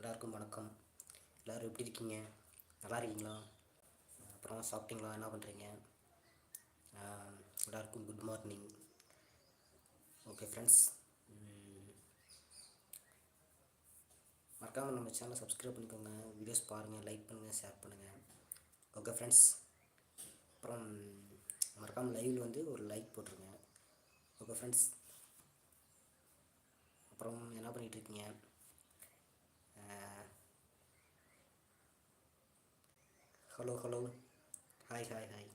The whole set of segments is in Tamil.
எல்லாருக்கும் வணக்கம். எல்லோரும் எப்படி இருக்கீங்க? நல்லா இருக்கீங்களா? அப்புறம் சாப்பிட்டீங்களா? என்ன பண்ணுறீங்க எல்லாருக்கும் குட் மார்னிங் ஓகே ஃப்ரெண்ட்ஸ் மறக்காமல் நம்ம சேனலை சப்ஸ்கிரைப் பண்ணிக்கோங்க. வீடியோஸ் பாருங்கள் லைக் பண்ணுங்கள் ஷேர் பண்ணுங்கள் ஓகே ஃப்ரெண்ட்ஸ் அப்புறம் மறக்காமல் லைவில் வந்து ஒரு லைக் போட்டுருங்க. ஓகே ஃப்ரெண்ட்ஸ் அப்புறம் என்ன பண்ணிகிட்ருக்கீங்க hello hello hi hi hi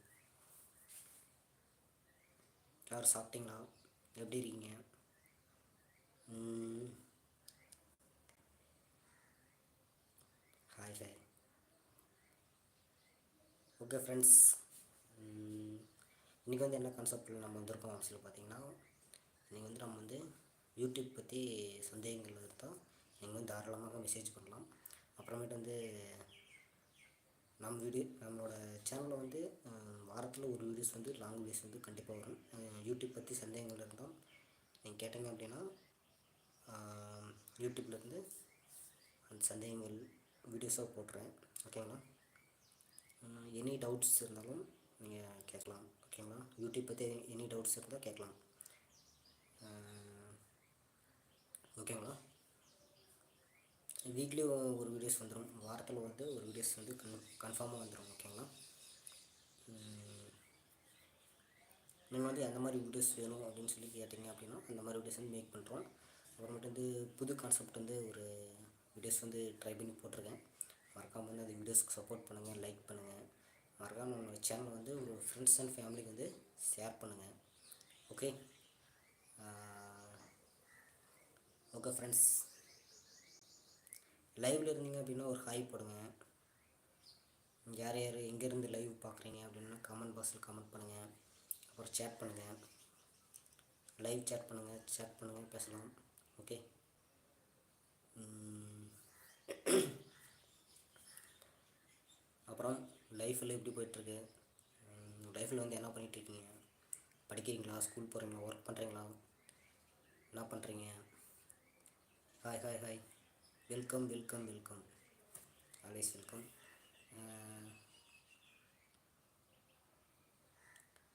யார் சாப்பிட்டீங்களா? எப்படி இருக்கீங்க? ஹாய் ஹாய் ஓகே ஃப்ரெண்ட்ஸ் இன்றைக்கி வந்து என்ன கான்செப்டில் நம்ம வந்திருக்கோம் அப்படின்னு சொல்லி பார்த்தீங்கன்னா நீங்கள் வந்து நம்ம வந்து யூடியூப் பற்றி சந்தேகங்கள் இருந்தால் நீங்கள் வந்து தாராளமாக மெசேஜ் பண்ணலாம். அப்புறமேட்டு வந்து நம்ம வீடியோ நம்மளோட சேனலில் வந்து வாரத்தில் ஒரு வீடியோஸ் வந்து லாங் வீடியோஸ் வந்து கண்டிப்பாக வரும். யூடியூப் பற்றி சந்தேகங்கள் இருந்தால் நீங்கள் கேட்டீங்க அப்படின்னா யூடியூப்லேருந்து அந்த சந்தேகங்கள் வீடியோஸாக போட்டுறேன் ஓகேங்களா எனி டவுட்ஸ் இருந்தாலும் நீங்கள் கேட்கலாம். ஓகேங்களா யூடியூப் பற்றி எனி டவுட்ஸ் இருந்தால் கேட்கலாம். ஓகேங்களா வீக்லி ஒரு வீடியோஸ் வந்துடும் வாரத்தில் வந்து ஒரு வீடியோஸ் வந்து கன் கன்ஃபார்மாக வந்துடும் ஓகேங்களா நீங்கள் வந்து எந்த மாதிரி வீடியோஸ் வேணும் அப்படின்னு சொல்லி கேட்டிங்க அப்படின்னா அந்த மாதிரி வீடியோஸ் வந்து மேக் பண்ணுறோம் அப்புறமேட்டு வந்து புது கான்செப்ட் வந்து ஒரு வீடியோஸ் வந்து ட்ரை பண்ணி போட்டிருக்கேன். மறக்காமல் வந்து அந்த வீடியோஸ்க்கு சப்போர்ட் பண்ணுங்கள் லைக் பண்ணுங்கள் மறக்காமல் உங்களோட சேனல் வந்து ஒரு ஃப்ரெண்ட்ஸ் அண்ட் ஃபேமிலிக்கு வந்து ஷேர் பண்ணுங்கள் ஓகே ஓகே ஃப்ரெண்ட்ஸ் லைவில் இருந்தீங்க அப்படின்னா ஒரு ஹாய் போடுங்க. யார் யார் எங்கேருந்து லைவ் பார்க்குறீங்க அப்படின்னா கமெண்ட் பாக்ஸில் கமெண்ட் பண்ணுங்கள் அப்புறம் சேட் பண்ணுங்கள் லைவ் சேட் பண்ணுங்கள் சேட் பண்ணுங்கள் பேசலாம். ஓகே அப்புறம் லைஃப்பில் எப்படி போயிட்டுருக்கு? லைஃப்பில் வந்து என்ன பண்ணிகிட்ருக்கீங்க படிக்கிறீங்களா? ஸ்கூல் போகிறீங்களா ஒர்க் பண்ணுறீங்களா என்ன பண்ணுறீங்க hi hi hi welcome welcome welcome always welcome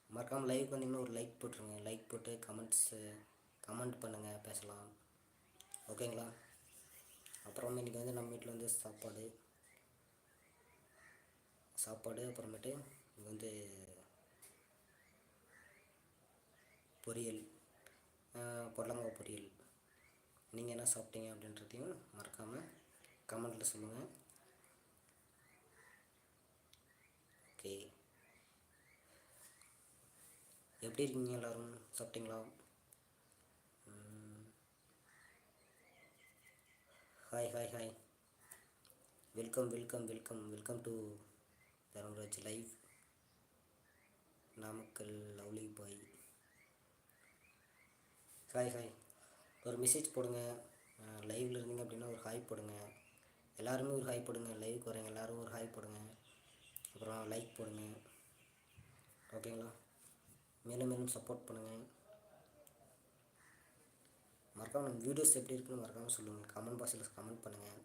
மறக்காமல் லைவ் வந்தீங்கன்னா ஒரு லைக் போட்டுருங்க. லைக் போட்டு கமெண்ட்ஸு கமெண்ட் பண்ணுங்கள் பேசலாம். ஓகேங்களா அப்புறம் இன்றைக்கி வந்து நம்ம வீட்டில் வந்து சாப்பாடு. சாப்பாடு அப்புறமேட்டு இங்கே வந்து பொரியல். பொடலங்காய் பொரியல். நீங்கள் என்ன சாப்பிட்டீங்க அப்படின்றதையும் மறக்காமல் கமெண்ட்டில் சொல்லுங்கள் ஓகே எப்படி இருக்கீங்க எல்லோரும்? சாப்பிட்டீங்களா? Hi hi hi welcome welcome welcome welcome to Dharmaraj live Namakkal lovely bye. Hi hi ஒரு மெசேஜ் போடுங்க. லைவில் இருந்தீங்க அப்படின்னா ஒரு ஹாய் போடுங்க. எல்லாருமே ஒரு ஹாய் போடுங்க. லைவுக்கு வரீங்க எல்லோரும் ஒரு ஹாய் போடுங்க. அப்புறம் லைக் போடுங்க. ஓகேங்களா மேலும் மேலும் சப்போர்ட் பண்ணுங்கள் மறக்காமல் நம்ம வீடியோஸ் எப்படி இருக்குன்னு மறக்காமல் சொல்லுங்கள் கமெண்ட் பாக்ஸில் கமெண்ட் பண்ணுங்கள்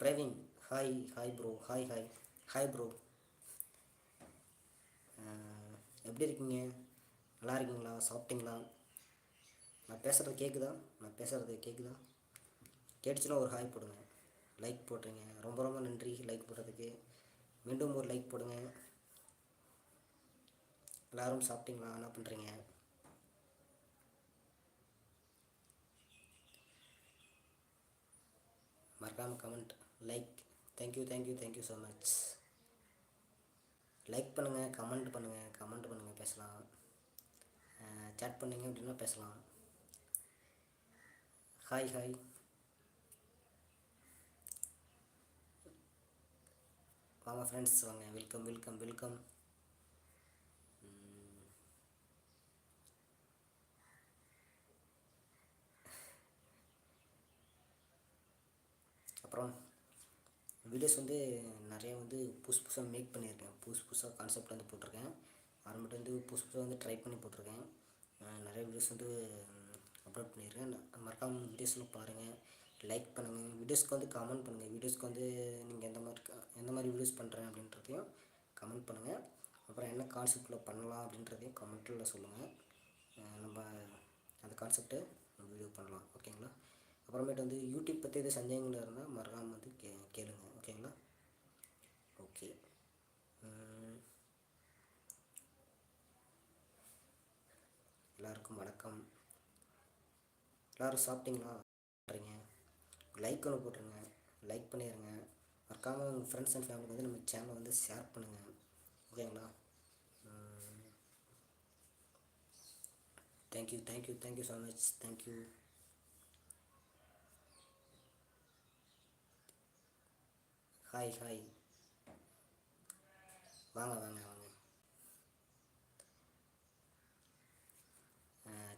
Praveen hi hi bro hi hi hi bro எப்படி இருக்கீங்க? நல்லா இருக்கீங்களா சாப்பிட்டீங்களா? நான் பேசுகிறது கேட்குதா நான் பேசுகிறது கேட்குதா கேட்டுச்சுன்னா ஒரு ஹாய் போடுங்க. லைக் போட்டுருங்க. ரொம்ப ரொம்ப நன்றி. லைக் போடுறதுக்கு. மீண்டும் ஒரு லைக் போடுங்க. எல்லோரும் சாப்பிட்டீங்களா? என்ன பண்ணுறீங்க மறக்காமல் comment like thank you thank you thank you so much like பண்ணுங்கள் கமெண்ட் பண்ணுங்கள் கமெண்ட் பண்ணுங்கள் பேசலாம். சேட் பண்ணிங்க அப்படின்னா பேசலாம். ஹாய் ஹாய் வாங்க ஃப்ரெண்ட்ஸ் வாங்க. வெல்கம் வெல்கம் வெல்கம் அப்புறம் வீடியோஸ் வந்து நிறைய வந்து புதுசு புதுசாக மேக் பண்ணியிருக்கேன். புதுசு புதுசாக கான்செப்ட் வந்து போட்டிருக்கேன். அது மட்டும் வந்து புதுசு புதுசாக வந்து ட்ரை பண்ணி போட்டிருக்கேன். நிறைய வீடியோஸ் வந்து அப்லோட் பண்ணியிருக்கேன். மறக்காமல் வீடியோஸில் பாருங்கள் லைக் பண்ணுங்கள் வீடியோஸ்க்கு வந்து கமெண்ட் பண்ணுங்கள் வீடியோஸ்க்கு வந்து நீங்கள் எந்த மாதிரி எந்த மாதிரி வீடியோஸ் பண்ணுறேன் அப்படின்றதையும் கமெண்ட் பண்ணுங்கள் அப்புறம் என்ன கான்செப்டில் பண்ணலாம் அப்படின்றதையும் கமெண்ட்டில் சொல்லுங்கள் நம்ம அந்த கான்செப்டை வீடியோ பண்ணலாம். ஓகேங்களா அப்புறமேட்டு வந்து யூடியூப் பற்றி எது சந்தேகங்கள் இருந்தால் மறக்காமல் வந்து கே கேளுங்கள் ஓகேங்களா ஓகே எல்லாருக்கும் வணக்கம். எல்லோரும் சாப்பிட்டீங்களா? பண்ணுறீங்க லைக் ஒன்று போட்டுருங்க. லைக் பண்ணிடுங்க மறக்காமல் உங்கள் ஃப்ரெண்ட்ஸ் அண்ட் ஃபேமிலிக்கு வந்து நம்ம சேனலை வந்து ஷேர் பண்ணுங்கள் ஓகேங்களா thank you thank you thank you so much thank you hi hi வாங்க வாங்க வாங்க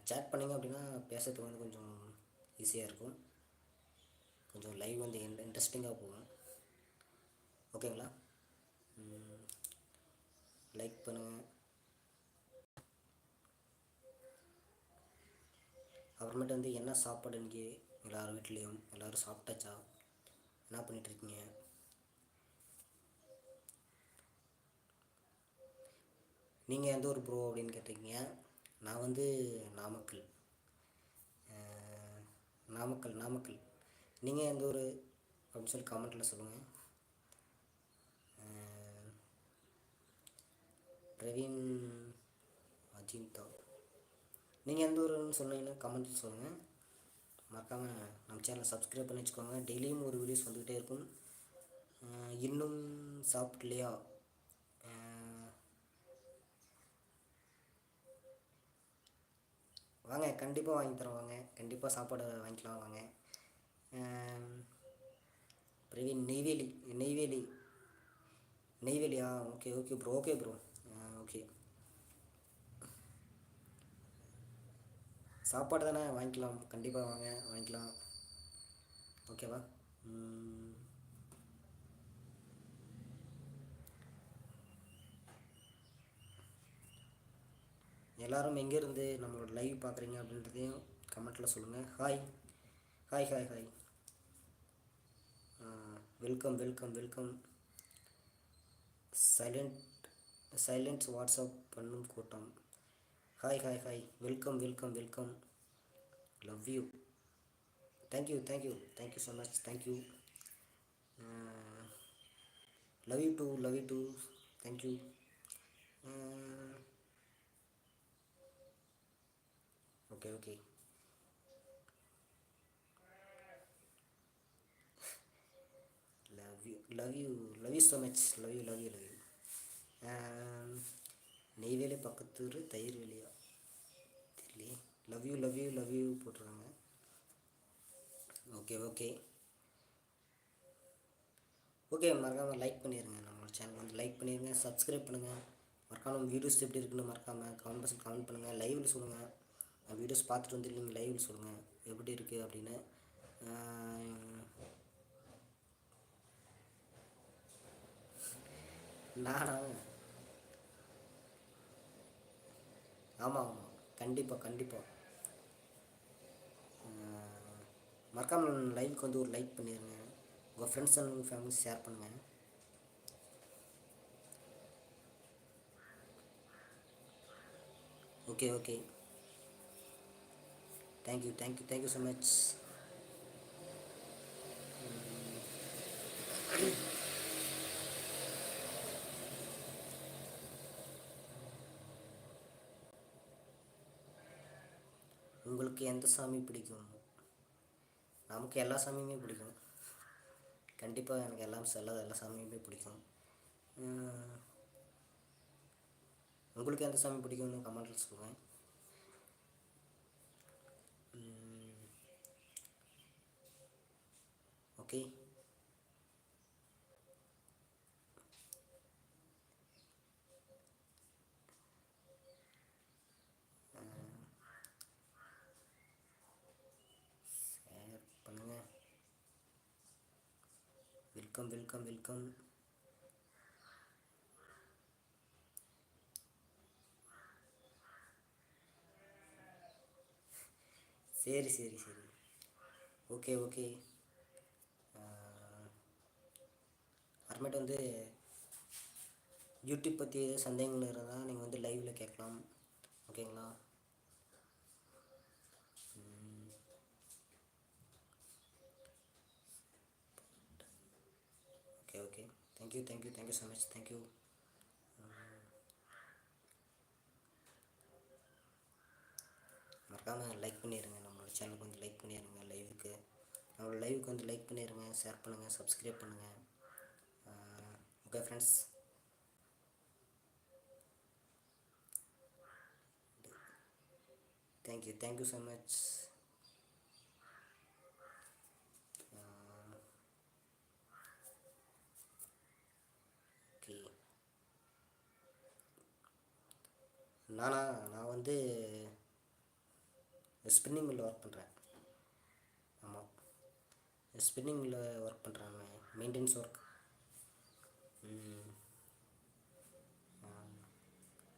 சேட் பண்ணிங்க அப்படின்னா பேசுறதுக்கு வந்து கொஞ்சம் ஈஸியாக இருக்கும். கொஞ்சம் லைவ் வந்து இன்ட்ரெஸ்டிங்காக போகும். ஓகேங்களா லைக் பண்ணுங்கள் அப்புறமேட்டு வந்து என்ன சாப்பாடு இன்றைக்கி எல்லோரும் வீட்லேயும் எல்லோரும் சாப்பிட்டாச்சா? என்ன பண்ணிகிட்ருக்கீங்க நீங்கள் எந்த ஒரு ப்ரோ அப்படின்னு கேட்டிருக்கீங்க. நான் வந்து நாமக்கல். நாமக்கல் நாமக்கல். நீங்கள் எந்த ஒரு அப்படின்னு சொல்லி கமெண்ட்டில் சொல்லுங்கள் பிரவீன் அஜிந்தா. நீங்கள் எந்த ஊருன்னு சொன்னீங்கன்னா கமெண்ட்டில் சொல்லுங்கள் மறக்காமல் நம்ம சேனலை சப்ஸ்கிரைப் பண்ணி வச்சுக்கோங்க. டெய்லியும் ஒரு வீடியோஸ் வந்துக்கிட்டே இருக்கும். இன்னும் சாப்பிட்லையா? வாங்க கண்டிப்பாக வாங்கி தரோம் வாங்க கண்டிப்பாக சாப்பாடு வாங்கிக்கலாம் வாங்க. Praveen Neyveli Neyveli. நெய்வேலியா? Okay okay bro okay bro okay. சாப்பாடு தானே? வாங்கிக்கலாம். கண்டிப்பாக வாங்க வாங்கிக்கலாம். ஓகேவா? எல்லோரும் எங்கேருந்து நம்மளோட லைவ் பார்க்குறீங்க அப்படின்றதையும் கமெண்ட்டில் சொல்லுங்கள் hi hi hi hi welcome welcome welcome silent silents WhatsApp பண்ணும் கூட்டம். Hi hi hi welcome welcome welcome love you thank you thank you thank you so much thank you love you too love you too thank you okay okay. Love you love you love you so much. Love you love you love you. Um, நெய்வேலி பக்கத்தூர் தயிர் வெளியா தெரியலையே. Love you love you love you போட்டுருக்காங்க ஓகே ஓகே ஓகே மறக்காமல் லைக் பண்ணிடுங்க நம்மளோட சேனல் வந்து லைக் பண்ணிடுங்க சப்ஸ்கிரைப் பண்ணுங்கள் மறக்காமல் வீடியோஸ் எப்படி இருக்குன்னு மறக்காமல் கமெண்ட் பாக்ஸில் கமெண்ட் பண்ணுங்கள் லைவில் சொல்லுங்கள் வீடியோஸ் பார்த்துட்டு வந்து நீங்கள் லைவில் சொல்லுங்கள் எப்படி இருக்குது அப்படின்னு நானா? ஆமாம் ஆமாம் கண்டிப்பாக கண்டிப்பாக மறக்காமல் லைவுக்கு வந்து ஒரு லைக் பண்ணிடுங்க உங்கள் ஃப்ரெண்ட்ஸ் அண்ட் ஃபேமிலி ஷேர் பண்ணுங்கள் okay okay thank you thank you thank you so much உங்களுக்கு எந்த சாமி பிடிக்கும்? நமக்கு எல்லா சாமியுமே பிடிக்கும். கண்டிப்பாக எனக்கு எல்லாம் செல்ல எல்லா சாமியுமே பிடிக்கும். உங்களுக்கு எந்த சாமி பிடிக்கும்னு கமெண்ட்டில் சொல்லுவேன் ஓகே ஷேர் பண்ணுங்கள் வெல்கம் வெல்கம் வெல்கம் சரி சரி சரி. ஓகே ஓகே அப்புறமேட்டு வந்து யூடியூப் பற்றி எதுவும் சந்தேகங்கள் இருந்தால் நீங்கள் வந்து லைவில் கேட்கலாம். ஓகேங்களா okay okay thank you thank you thank you so much thank you மறக்காமல் லைக் பண்ணிடுங்க நம்மளோட சேனலுக்கு வந்து லைக் பண்ணிடுங்க லைவுக்கு நம்மளோட லைவுக்கு வந்து லைக் பண்ணிடுங்க ஷேர் பண்ணுங்கள் சப்ஸ்கிரைப் பண்ணுங்கள் okay friends thank you thank you so much okay நானா நான் வந்து ஸ்பின்னிங் மில்லில் ஒர்க் பண்ணுறேன் ஆமாம் ஸ்பின்னிங் மில்லில் ஒர்க் பண்ணுறாங்க மெயின்டெனன்ஸ் ஒர்க்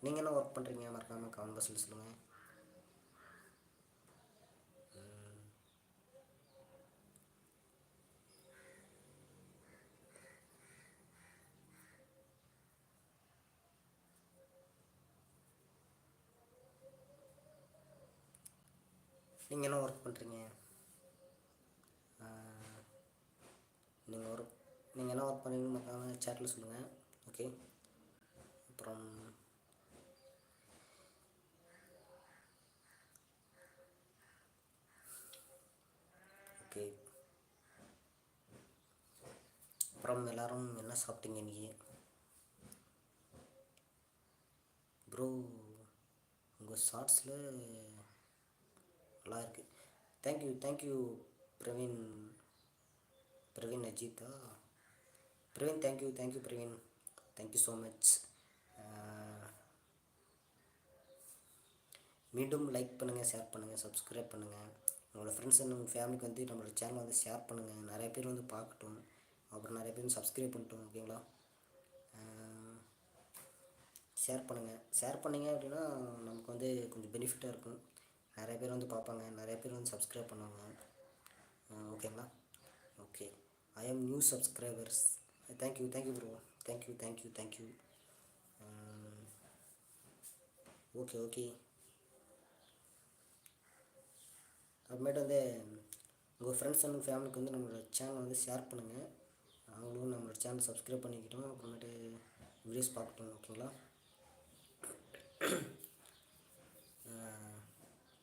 நீங்கள் என்ன ஒர்க் பண்ணுறீங்க மறக்காமல் கமெண்ட் பாக்ஸில் சொல்லுங்கள் நீங்கள் என்ன ஒர்க் பண்ணுறீங்க நீங்கள் ஒர்க் நீங்கள் என்ன ஒர்க் பண்ணுறீங்கன்னு மறக்காமல் சேட்டில் சொல்லுங்கள் ஓகே அப்புறம் ஓகே அப்புறம் எல்லாரும் என்ன சாப்பிட்டீங்க இன்றைக்கி ப்ரோ உங்கள் ஷார்ட்ஸில் நல்லா இருக்குது thank you thank you Praveen Praveen Ajitha. Praveen thank you thank you Praveen. Thank you so much மீண்டும் லைக் பண்ணுங்கள் ஷேர் பண்ணுங்கள் சப்ஸ்கிரைப் பண்ணுங்கள் உங்களோட ஃப்ரெண்ட்ஸ் அண்ட் உங்கள் ஃபேமிலிக்கு வந்து நம்மளோட சேனலை வந்து ஷேர் பண்ணுங்கள் நிறைய பேர் வந்து பார்க்கட்டும். அப்புறம் நிறைய பேர் சப்ஸ்கிரைப் பண்ணிட்டோம் ஓகேங்களா ஷேர் பண்ணுங்கள் ஷேர் பண்ணிங்க. அப்படின்னா நமக்கு வந்து கொஞ்சம் பெனிஃபிட்டாக இருக்கும். நிறைய பேர் வந்து பார்ப்பாங்க. நிறைய பேர் வந்து சப்ஸ்கிரைப் பண்ணுவாங்க. ஓகேங்களா okay I am new subscribers thank you thank you bro thank you thank you thank you okay okay அப்புறமேட்டு வந்து உங்கள் ஃப்ரெண்ட்ஸ் அண்ட் ஃபேமிலிக்கு வந்து நம்மளோட சேனல் வந்து ஷேர் பண்ணுங்கள் அவங்களும் நம்மளோட சேனல் சப்ஸ்கிரைப் பண்ணிக்கிட்டோம். அப்புறமேட்டு வீடியோஸ் பார்க்கட்டும் ஓகேங்களா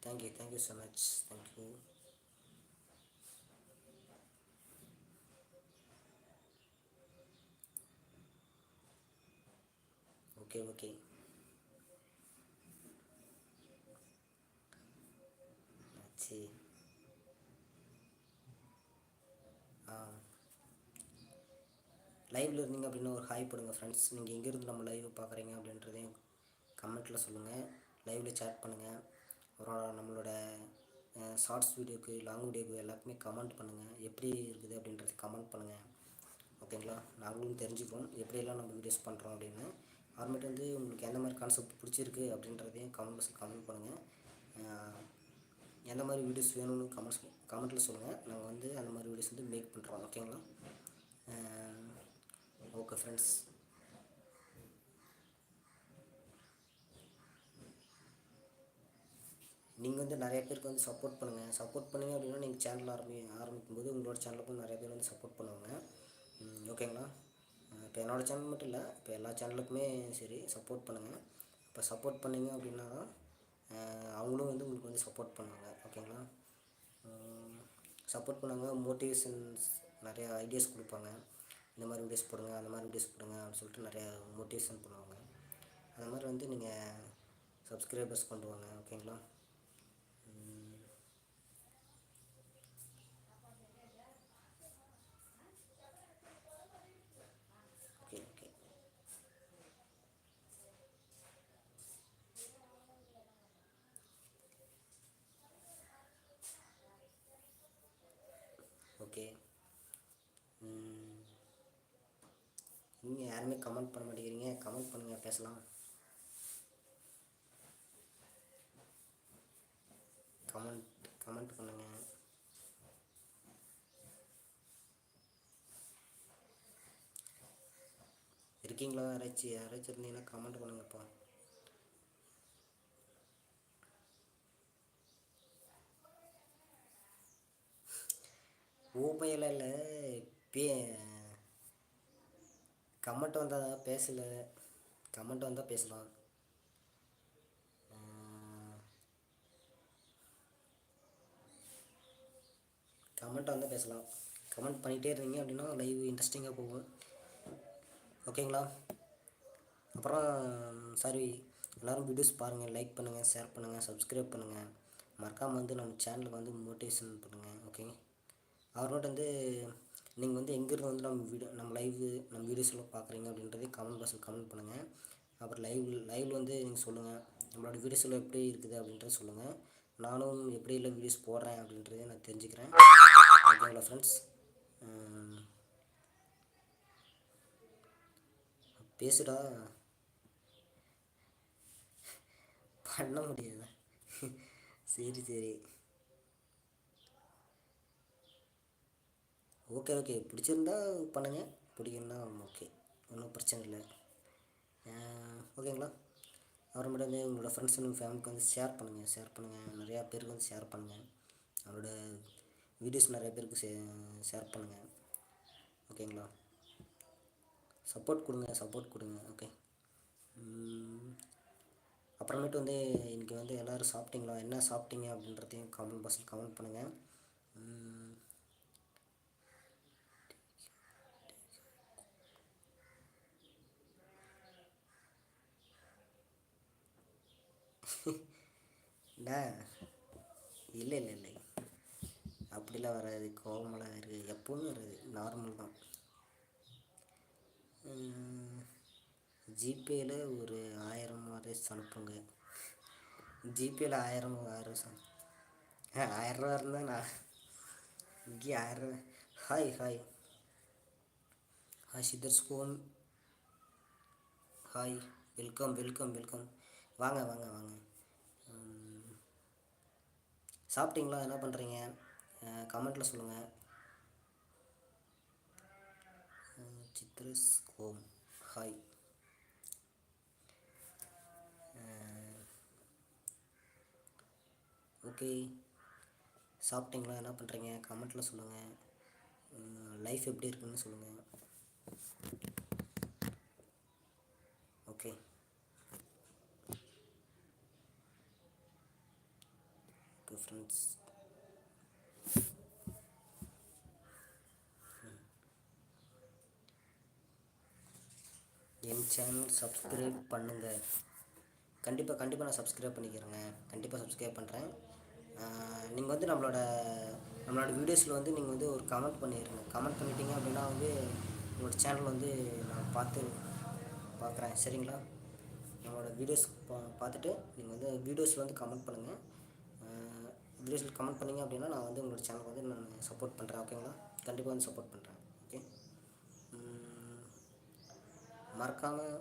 thank you thank you so much thank you okay okay சரி ஆ லைவில் இருந்தீங்க அப்படின்னா ஒரு ஹாய் போடுங்க ஃப்ரெண்ட்ஸ் நீங்கள் எங்கேருந்து நம்ம லைவ் பார்க்குறீங்க அப்படின்றதையும் கமெண்ட்டில் சொல்லுங்கள் லைவில் சேட் பண்ணுங்கள் அப்புறம் நம்மளோட ஷார்ட்ஸ் வீடியோக்கு லாங் வீடியோக்கு எல்லாத்துக்குமே கமெண்ட் பண்ணுங்கள் எப்படி இருக்குது அப்படின்றது கமெண்ட் பண்ணுங்கள் ஓகேங்களா நாங்களும் தெரிஞ்சுக்கிறோம் எப்படியெல்லாம் நம்ம வீடியோஸ் பண்ணுறோம் அப்படின்னு. அப்புறமேட்டு வந்து உங்களுக்கு எந்த மாதிரி கான்செப்ட் பிடிச்சிருக்கு அப்படின்றதையும் கமெண்ட் பாக்ஸில் கமெண்ட் பண்ணுங்கள் எந்த மாதிரி வீடியோஸ் வேணும்னு கமெண்ட்ஸ் கமெண்ட்டில் சொல்லுங்கள் நாங்கள் வந்து அந்த மாதிரி வீடியோஸ் வந்து மேக் பண்ணுறோம் ஓகேங்களா ஓகே ஃப்ரெண்ட்ஸ் நீங்கள் வந்து நிறைய பேருக்கு வந்து சப்போர்ட் பண்ணுங்கள் சப்போர்ட் பண்ணுங்க அப்படின்னா நீங்கள் சேனல் ஆரம்பி ஆரம்பிக்கும் போது உங்களோட சேனலுக்கும் நிறைய பேர் வந்து சப்போர்ட் பண்ணுவாங்க. ஓகேங்களா இப்போ என்னோடய சேனல் மட்டும் இல்லை இப்போ எல்லா சேனலுக்குமே சரி சப்போர்ட் பண்ணுங்கள் இப்போ சப்போர்ட் பண்ணீங்க அப்படின்னா தான் அவங்களும் வந்து உங்களுக்கு வந்து சப்போர்ட் பண்ணுவாங்க. ஓகேங்களா சப்போர்ட் பண்ணாங்க மோட்டிவேஷன்ஸ் நிறையா ஐடியாஸ் கொடுப்பாங்க. இந்த மாதிரி வீடியோஸ் போடுங்க அந்த மாதிரி வீடியோஸ் போடுங்க அப்படின்னு சொல்லிட்டு நிறையா மோட்டிவேஷன் பண்ணுவாங்க. அந்த மாதிரி வந்து நீங்கள் சப்ஸ்கிரைபர்ஸ் கொண்டு வாங்க ஓகேங்களா ம். ஓகே ஓகே ஓகே நீங்கள் யாருமே கமெண்ட் பண்ண மாட்டேங்கிறீங்க. கமெண்ட் பண்ணுங்கள் பேசலாம். கமெண்ட் கமெண்ட் பண்ணுங்கள் இருக்கீங்களா? யாராச்சும் யாராச்சும் இருந்தீங்கன்னா கமெண்ட் பண்ணுங்கப்பா. ஊபையில் இல்லை பே கமெண்ட் வந்தால் பேசல கமெண்ட் வந்தால் பேசலாம். கமெண்ட் வந்தால் பேசலாம். கமெண்ட் பண்ணிகிட்டே இருந்தீங்க அப்படின்னா லைவ் இன்ட்ரெஸ்டிங்காக போகும். ஓகேங்களா அப்புறம் சாரி எல்லோரும் வீடியோஸ் பாருங்கள் லைக் பண்ணுங்கள் ஷேர் பண்ணுங்கள் சப்ஸ்கிரைப் பண்ணுங்கள் மறக்காமல் வந்து நம்ம சேனலுக்கு வந்து மோட்டிவேஷன் பண்ணுங்கள் ஓகே அப்புறமேட்டு வந்து நீங்கள் வந்து எங்கேருந்து வந்து நம்ம வீடியோ நம்ம லைவ் நம்ம வீடியோஸ்லாம் பார்க்குறீங்க அப்படின்றதே கமெண்ட் பாக்ஸில் கமெண்ட் பண்ணுங்கள் அப்புறம் லைவ் லைவில் வந்து நீங்கள் சொல்லுங்கள் நம்மளோட வீடியோஸில் எப்படி இருக்குது அப்படின்றத சொல்லுங்கள் நானும் எப்படி இல்லை வீடியோஸ் போடுறேன் அப்படின்றத நான் தெரிஞ்சுக்கிறேன். ஓகேங்களா ஃப்ரெண்ட்ஸ் பேசுடா. பண்ண முடியாது? சரி சரி. Okay okay. பிடிச்சிருந்தா பண்ணுங்கள் பிடிக்கலனா ஓகே. ஒன்றும் பிரச்சனை இல்லை. ஓகேங்களா? அப்புறமேட்டு வந்து உங்களோட ஃப்ரெண்ட்ஸ் அண்ட் ஃபேமிலிக்கு வந்து ஷேர் பண்ணுங்கள் ஷேர் பண்ணுங்கள் நிறையா பேருக்கு வந்து ஷேர் பண்ணுங்கள் அவரோட வீடியோஸ் நிறைய பேருக்கு ஷே ஷேர் பண்ணுங்கள் ஓகேங்களா? சப்போர்ட் கொடுங்க சப்போர்ட் கொடுங்க. ஓகே அப்புறமேட்டு வந்து இன்றைக்கி வந்து எல்லோரும் சாப்பிட்டீங்களா? என்ன சாப்பிட்டீங்க அப்படின்றதையும் கமெண்ட் பாக்ஸில் கமெண்ட் பண்ணுங்கள் இல்லை இல்லை இல்லை. அப்படிலாம் வராது. கோவமெல்லாம் இருக்குது எப்போவுமே வராது. நார்மல் தான். ஜிபேயில் ஒரு ஆயிரம் ரூபா அனுப்புங்க. ஜிபேயில் ஆயிரம் ஆயிரம் ஆயிரம் இருந்தால் நான் இங்கே ஆயிரம் ஹாய் ஹாய். ஹாய் சிதர் ஸ்கோன் ஹாய் வெல்கம் வெல்கம் வெல்கம். வாங்க வாங்க வாங்க. சாப்பிட்டீங்களா? என்ன பண்ணுறீங்க கமெண்ட்டில் சொல்லுங்கள் சித்ரஸ் ஹோம் ஹாய் ஓகே சாப்பிட்டீங்களா? என்ன பண்ணுறீங்க கமெண்ட்டில் சொல்லுங்கள் லைஃப் எப்படி இருக்குன்னு சொல்லுங்கள் ஓகே ஃப்ரெண்ட்ஸ் என் சேனல் சப்ஸ்கிரைப் பண்ணுங்கள் கண்டிப்பாக கண்டிப்பாக நான் சப்ஸ்கிரைப் பண்ணிக்கிறேங்க. கண்டிப்பாக சப்ஸ்கிரைப் பண்ணுறேன் நீங்கள் வந்து நம்மளோட நம்மளோட வீடியோஸில் வந்து நீங்கள் வந்து ஒரு கமெண்ட் பண்ணிடுங்க கமெண்ட் பண்ணிட்டீங்க அப்படின்னா வந்து உங்களோட சேனல் வந்து நான் பார்த்து பார்க்குறேன். சரிங்களா? நம்மளோட வீடியோஸ் பா பார்த்துட்டு நீங்கள் வந்து வீடியோஸில் வந்து கமெண்ட் பண்ணுங்கள் வீடியோஸில் கமெண்ட் பண்ணிங்க அப்படின்னா நான் வந்து உங்களோட சேனலுக்கு வந்து நான் சப்போர்ட் பண்ணுறேன் ஓகேங்களா கண்டிப்பாக வந்து சப்போர்ட் பண்ணுறேன் ஓகே மறக்காமல்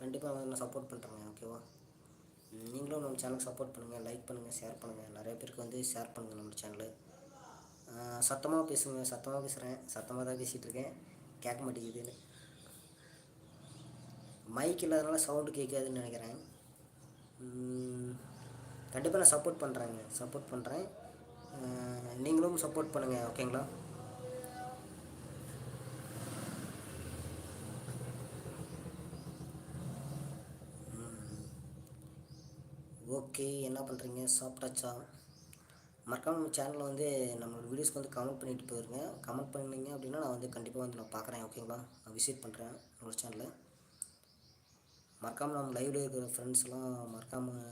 கண்டிப்பாக நான் சப்போர்ட் பண்ணுறேங்க ஓகேவா நீங்களும் நம்ம சேனலுக்கு சப்போர்ட் பண்ணுங்கள் லைக் பண்ணுங்கள் ஷேர் பண்ணுங்கள் நிறைய பேருக்கு வந்து ஷேர் பண்ணுங்கள் நம்ம சேனலு சத்தமாக பேசுங்க சத்தமாக பேசுகிறேன் சத்தமாக தான் பேசிகிட்டு இருக்கேன். கேட்க மாட்டேங்குது. மைக் இல்லாதனால சவுண்டு கேட்காதுன்னு நினைக்கிறேன். கண்டிப்பாக நான் சப்போர்ட் பண்ணுறேங்க சப்போர்ட் பண்ணுறேன் நீங்களும் சப்போர்ட் பண்ணுங்கள் ஓகேங்களா? ஓகே என்ன பண்ணுறீங்க சாப்பிட்டாச்சா? மறக்காம நம்ம சேனலில் வந்து நம்மளோட வீடியோஸ்க்கு வந்து கமெண்ட் பண்ணிட்டு போயிருங்க. கமெண்ட் பண்ணிங்க அப்படின்னா நான் வந்து கண்டிப்பாக வந்து நான் பார்க்குறேன் ஓகேங்களா? நான் விசிட் பண்ணுறேன் நம்மளோட சேனலில் மறக்காமல் நம்ம லைவில் இருக்கிற ஃப்ரெண்ட்ஸ்லாம் மறக்காமல்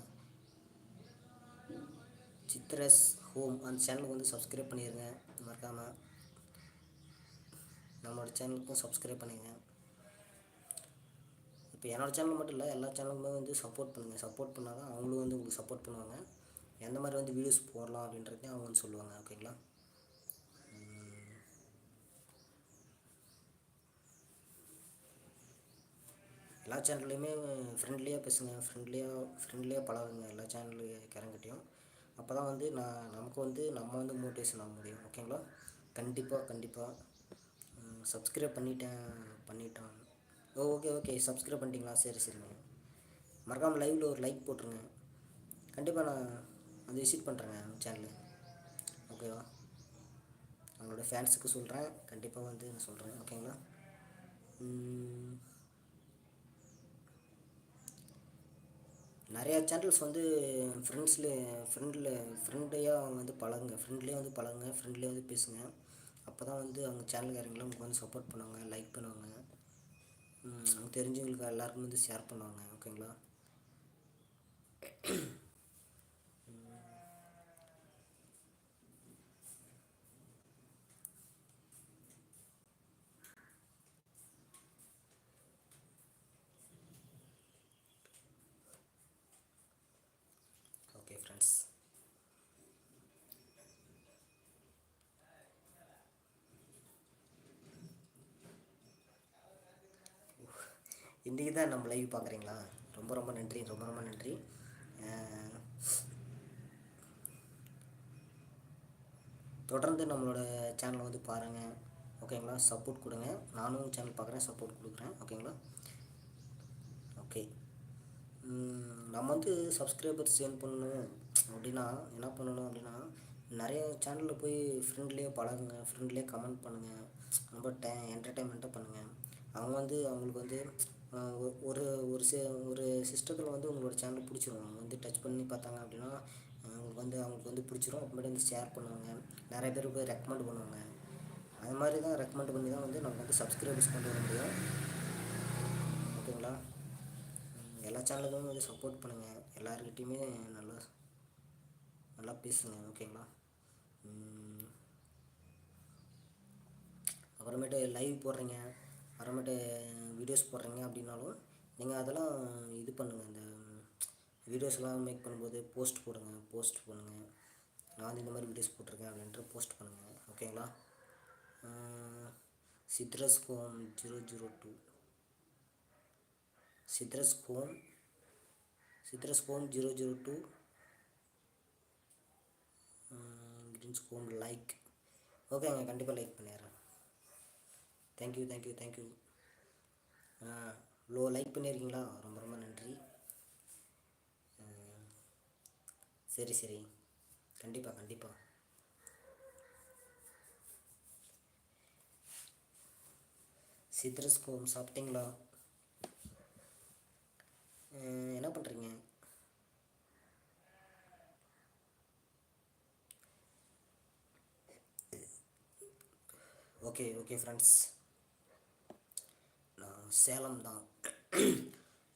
சித்ரஸ் ஹோம் அந்த சேனலுக்கு வந்து சப்ஸ்கிரைப் பண்ணிடுங்க மறக்காமல் நம்மளோட சேனலுக்கும் சப்ஸ்கிரைப் பண்ணிடுங்க இப்போ என்னோடய சேனல் மட்டும் இல்லை எல்லா சேனலுமே வந்து சப்போர்ட் பண்ணுங்கள் சப்போர்ட் பண்ணால் தான் அவங்களும் வந்து உங்களுக்கு சப்போர்ட் பண்ணுவாங்க. எந்த மாதிரி வந்து வீடியோஸ் போடலாம் அப்படின்றதையும் அவங்க வந்து சொல்லுவாங்க. ஓகேங்களா எல்லா சேனல்லையுமே ஃப்ரெண்ட்லியாக பேசுங்க ஃப்ரெண்ட்லியாக ஃப்ரெண்ட்லியாக பழகுங்க எல்லா சேனலு கரங்கிட்டையும். அப்போ தான் வந்து நான் நமக்கு வந்து நம்ம வந்து மோட்டிவேஷன் ஆக முடியும் ஓகேங்களா கண்டிப்பாக கண்டிப்பாக சப்ஸ்கிரைப் பண்ணிட்டேன் பண்ணிட்டான் ஓ ஓகே ஓகே சப்ஸ்கிரைப் பண்ணிட்டீங்களா? சரி சரிங்க மறக்காமல் லைவில் ஒரு லைக் போட்டுருங்க. கண்டிப்பாக நான் வந்து விசிட் பண்ணுறேங்க சேனலு ஓகேவா அவங்களோட ஃபேன்ஸுக்கு சொல்கிறேன் கண்டிப்பாக வந்து நான் சொல்கிறேன் ஓகேங்களா நிறையா சேனல்ஸ் வந்து ஃப்ரெண்ட்ஸில் ஃப்ரெண்டில் ஃப்ரெண்ட்லியாக வந்து பழகுங்க. ஃப்ரெண்ட்லியாக வந்து பழகுங்க. ஃப்ரெண்ட்லியாக வந்து பேசுங்க. அப்போ தான் வந்து அவங்க சேனல்காரங்களும் உங்களுக்கு வந்து சப்போர்ட் பண்ணுவாங்க லைக் பண்ணுவாங்க. அவங்க தெரிஞ்சவங்களுக்கு எல்லாருக்கும் வந்து ஷேர் பண்ணுவாங்க ஓகேங்களா ஓகே ஃப்ரெண்ட்ஸ் இன்றைக்கி தான் நம்ம லைவ் பார்க்குறீங்களா? ரொம்ப ரொம்ப நன்றி ரொம்ப ரொம்ப நன்றி. தொடர்ந்து நம்மளோட சேனலை வந்து பாருங்கள் ஓகேங்களா சப்போர்ட் கொடுங்க. நானும் சேனல் பார்க்குறேன் சப்போர்ட் கொடுக்குறேன். ஓகேங்களா ஓகே நம்ம வந்து சப்ஸ்கிரைபர்ஸ் சேன் பண்ணணும். அப்படின்னா என்ன பண்ணணும் அப்படின்னா நிறைய சேனலில் போய் ஃப்ரெண்ட்லேயே பழகுங்க. ஃப்ரெண்ட்லேயே கமெண்ட் பண்ணுங்கள் ரொம்ப டே என்டர்டைன்மெண்ட்டாக பண்ணுங்கள் அவங்க வந்து அவங்களுக்கு வந்து ஒரு ஒரு சி ஒரு சிஸ்டத்தில் வந்து உங்களோட சேனல் பிடிச்சிரும். அவங்க வந்து டச் பண்ணி பார்த்தாங்க அப்படின்னா அவங்களுக்கு வந்து அவங்களுக்கு வந்து பிடிச்சிரும். அப்புறமேட்டு வந்து ஷேர் பண்ணுவாங்க. நிறைய பேர் போய் ரெக்கமெண்ட் பண்ணுவாங்க. அது மாதிரி தான் ரெக்கமெண்ட் பண்ணி தான் வந்து நம்ம வந்து சப்ஸ்கிரைபர்ஸ் கொண்டு வர முடியும். ஓகேங்களா? எல்லா சேனலுக்கும் வந்து சப்போர்ட் பண்ணுங்கள் எல்லாருக்கிட்டேயுமே நல்லா நல்லா பேசுங்க. ஓகேங்களா? அப்புறமேட்டு லைவ் போடுறீங்க. அப்புறமேட்டு வீடியோஸ் போடுறீங்க அப்படின்னாலும் நீங்கள் அதெல்லாம் இது பண்ணுங்கள் இந்த வீடியோஸ்லாம் மேக் பண்ணும்போது போஸ்ட் போடுங்க போஸ்ட் பண்ணுங்கள் நான் வந்து இந்த மாதிரி வீடியோஸ் போட்டிருக்கேன் அப்படின்ட்டு போஸ்ட் பண்ணுங்கள் ஓகேங்களா citrus home zero zero two citrus home citrus home zero zero two greens home like ஓகேங்க கண்டிப்பாக லைக் பண்ணிடுறேன். Thank you thank you thank you low like பண்ணியிருக்கீங்களா ரொம்ப ரொம்ப நன்றி. சரி சரி. கண்டிப்பாக கண்டிப்பாக சித்ரஸ் கோம் சாப்பிட்டீங்களா என்ன பண்ணுறீங்க ஓகே ஓகே ஃப்ரெண்ட்ஸ் சேலம் தான்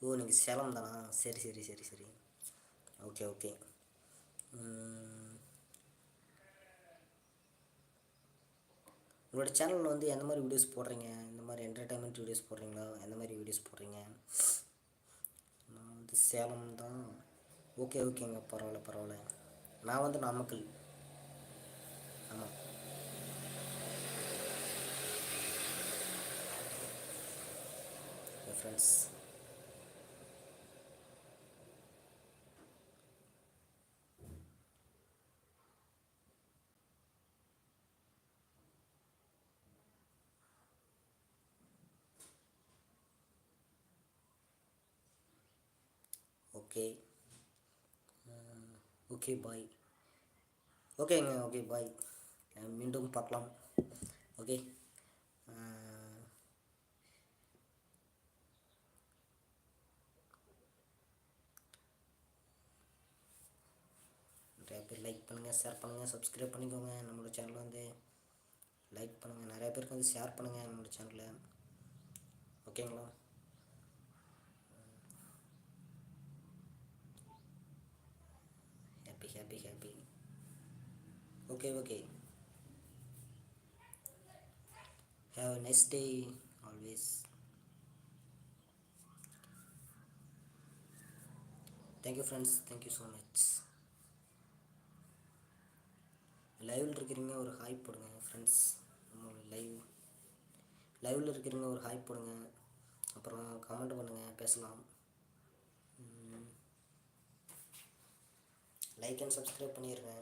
ஓ நீங்கள் சேலம் தானா சரி சரி சரி சரி. Okay okay. உங்களோட சேனலில் வந்து எந்த மாதிரி வீடியோஸ் போடுறீங்க? இந்த மாதிரி என்டர்டைன்மெண்ட் வீடியோஸ் போடுறீங்களா? எந்த மாதிரி வீடியோஸ் போடுறீங்க? நான் வந்து சேலம் தான் ஓகே ஓகேங்க. பரவாயில்ல பரவாயில்ல. நான் வந்து நாமக்கல். ஆமாம் ஃப்ரெண்ட்ஸ் ஓகே ஓகே பாய் ஓகேங்க ஓகே பாய் மீண்டும் பார்க்கலாம். ஓகே நிறையா பேர் லைக் பண்ணுங்கள் ஷேர் பண்ணுங்கள் சப்ஸ்கிரைப் பண்ணிக்கோங்க. நம்மளோட சேனலை வந்து லைக் பண்ணுங்கள் நிறையா பேருக்கு வந்து ஷேர் பண்ணுங்கள் நம்மளோட சேனலில் ஓகேங்களா happy happy happy okay okay have next day always thank you friends thank you so much லைவில் இருக்கிறீங்க ஒரு ஹாய் போடுங்க ஃப்ரெண்ட்ஸ் லைவ் லைவில் இருக்கிறீங்க ஒரு ஹாய் போடுங்க. அப்புறம் கமெண்ட் பண்ணுங்கள் பேசலாம். லைக் அண்ட் சப்ஸ்கிரைப் பண்ணிடுங்க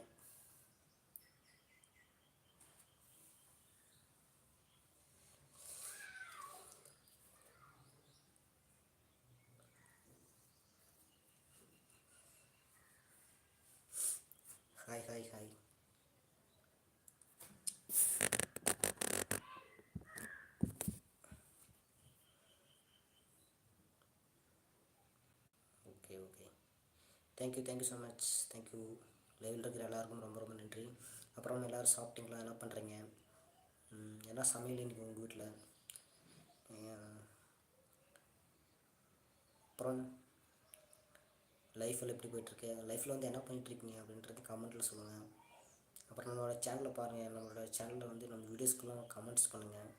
hi hi hi okay okay thank you thank you so much thank you லைவில் இருக்கிற எல்லாருக்கும் ரொம்ப ரொம்ப நன்றி. அப்புறம் எல்லோரும் சாப்பிட்டீங்களா? என்ன பண்ணுறீங்க என்ன சமையல் இன்றைக்கி உங்கள் வீட்டில் அப்புறம் லைஃப்பில் எப்படி போயிட்டுருக்கு? லைஃப்பில் வந்து என்ன பண்ணிகிட்ருக்கீங்க அப்படின்றது கமெண்ட்டில் சொல்லுங்கள் அப்புறம் நம்மளோட சேனலை பாருங்கள் நம்மளோட சேனலில் வந்து நம்ம வீடியோஸ்க்குலாம் கமெண்ட்ஸ் பண்ணுங்கள்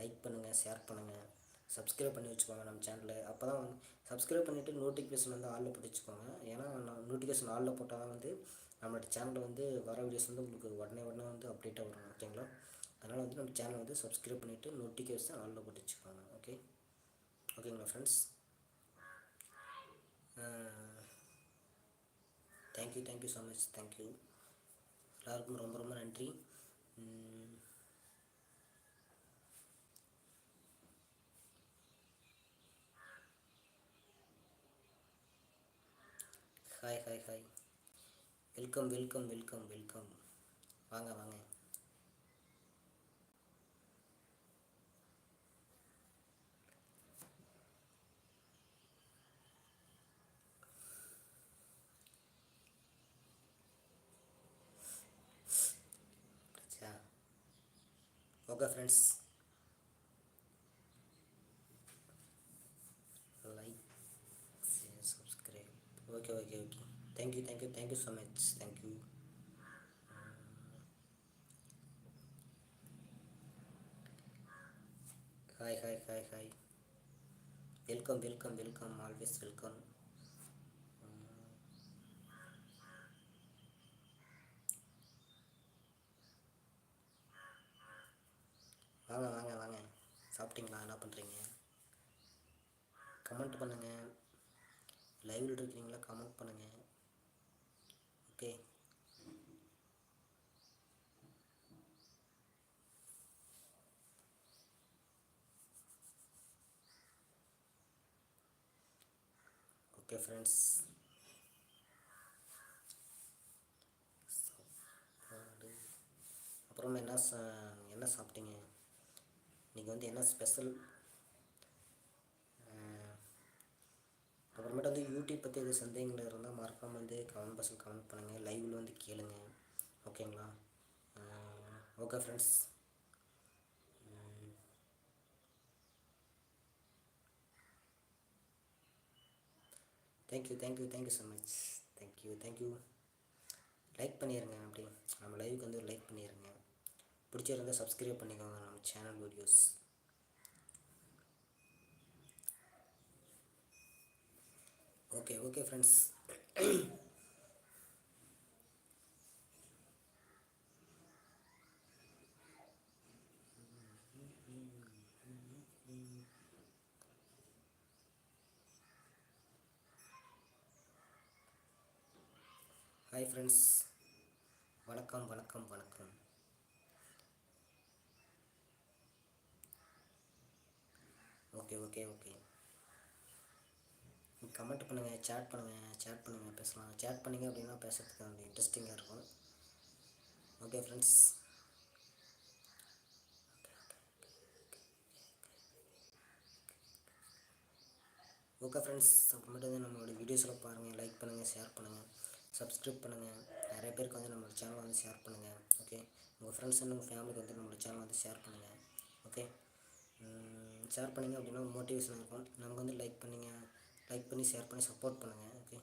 லைக் பண்ணுங்கள் ஷேர் பண்ணுங்கள் சப்ஸ்கிரைப் பண்ணி வச்சுக்கோங்க நம்ம சேனலில் அப்போ தான் வந்து சப்ஸ்கிரைப் பண்ணிவிட்டு நோட்டிஃபிகேஷன் வந்து ஆளில் போட்டு வச்சுக்கோங்க ஏன்னா நோட்டிஃபிகேஷன் ஆளில் போட்டால் தான் வந்து நம்மளோட சேனலில் வந்து வர வீடியோஸ் வந்து உங்களுக்கு உடனே உடனே வந்து அப்டேட்டாக வரும் ஓகேங்களா அதனால் வந்து நம்ம சேனலை வந்து சப்ஸ்கிரைப் பண்ணிவிட்டு நோட்டிஃபிகேஷன் ஆளில் போட்டு வச்சுக்கோங்க ஓகே ஓகேங்களா friends thank you thank you so much thank you எல்லாருக்கும் ரொம்ப ரொம்ப நன்றி. Hi hi hi welcome welcome welcome welcome வாங்க வாங்க okay friends like subscribe okay okay okay thank you thank you thank you so much thank you hi hi hi hi welcome welcome welcome always welcome வாங்க வாங்க வாங்க. சாப்பிட்டீங்களா? என்ன பண்ணுறீங்க கமெண்ட் பண்ணுங்கள் லைவில் இருக்கிறீங்களா? கமெண்ட் பண்ணுங்கள் ஓகே. ஓகே ஃப்ரெண்ட்ஸ் அப்புறம் என்ன என்ன சாப்பிட்டீங்க? இன்றைக்கி வந்து என்ன ஸ்பெஷல் அப்புறமேட்டு வந்து யூடியூப் பற்றி எது சந்தேகங்கள் இருந்தால் மறக்காமல் வந்து கமெண்ட் பாக்ஸில் கமெண்ட் பண்ணுங்கள் லைவில் வந்து கேளுங்க. ஓகேங்களா okay friends thank you thank you thank you so much thank you thank you like பண்ணிடுங்க அப்படி. நம்ம லைவுக்கு வந்து ஒரு லைக் பண்ணிடுங்க பிடிச்சிருந்தால் சப்ஸ்கிரைப் பண்ணிக்கோங்க நம்ம channel videos okay okay friends hi friends வணக்கம் வணக்கம் வணக்கம். ஓகே ஓகே ஓகே கமெண்ட் பண்ணுங்கள் சேட் பண்ணுங்கள் சேட் பண்ணுங்கள் பேசலாம். சேட் பண்ணிங்க அப்படின்னா பேசுகிறதுக்கு வந்து இன்ட்ரெஸ்டிங்காக இருக்கும். ஓகே ஃப்ரெண்ட்ஸ் ஓகே ஃப்ரெண்ட்ஸ் அப்புறமேட்டு வந்து நம்மளோட வீடியோஸில் பாருங்கள் லைக் பண்ணுங்கள் ஷேர் பண்ணுங்கள் சப்ஸ்கிரைப் பண்ணுங்கள் நிறைய பேருக்கு வந்து நம்மளோட சேனலை வந்து ஷேர் பண்ணுங்கள் ஓகே உங்கள் ஃப்ரெண்ட்ஸ் அண்ட் உங்கள் ஃபேமிலிக்கு வந்து நம்மளோட சேனல் வந்து ஷேர் பண்ணுங்கள் ஓகே ஷேர் பண்ணிங்க அப்படின்னா மோட்டிவேஷனாக இருக்கும். நமக்கு வந்து லைக் பண்ணுங்கள் லைக் பண்ணி ஷேர் பண்ணி சப்போர்ட் பண்ணுங்கள் okay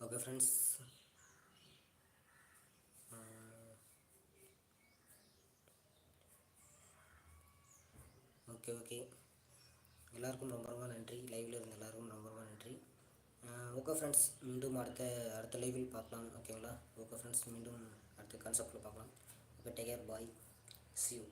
okay friends okay okay எல்லாருக்கும் ரொம்ப ரொம்ப நன்றி. லைவில் இருந்த எல்லாருக்கும் ரொம்ப ரொம்ப நன்றி. ஓகே ஃப்ரெண்ட்ஸ் மீண்டும் அடுத்த அடுத்த லைவில் பார்க்கலாம் ஓகேங்களா ஓகே ஃப்ரெண்ட்ஸ் மீண்டும் அடுத்த கான்செப்டில் பார்க்கலாம். Okay take care bye see you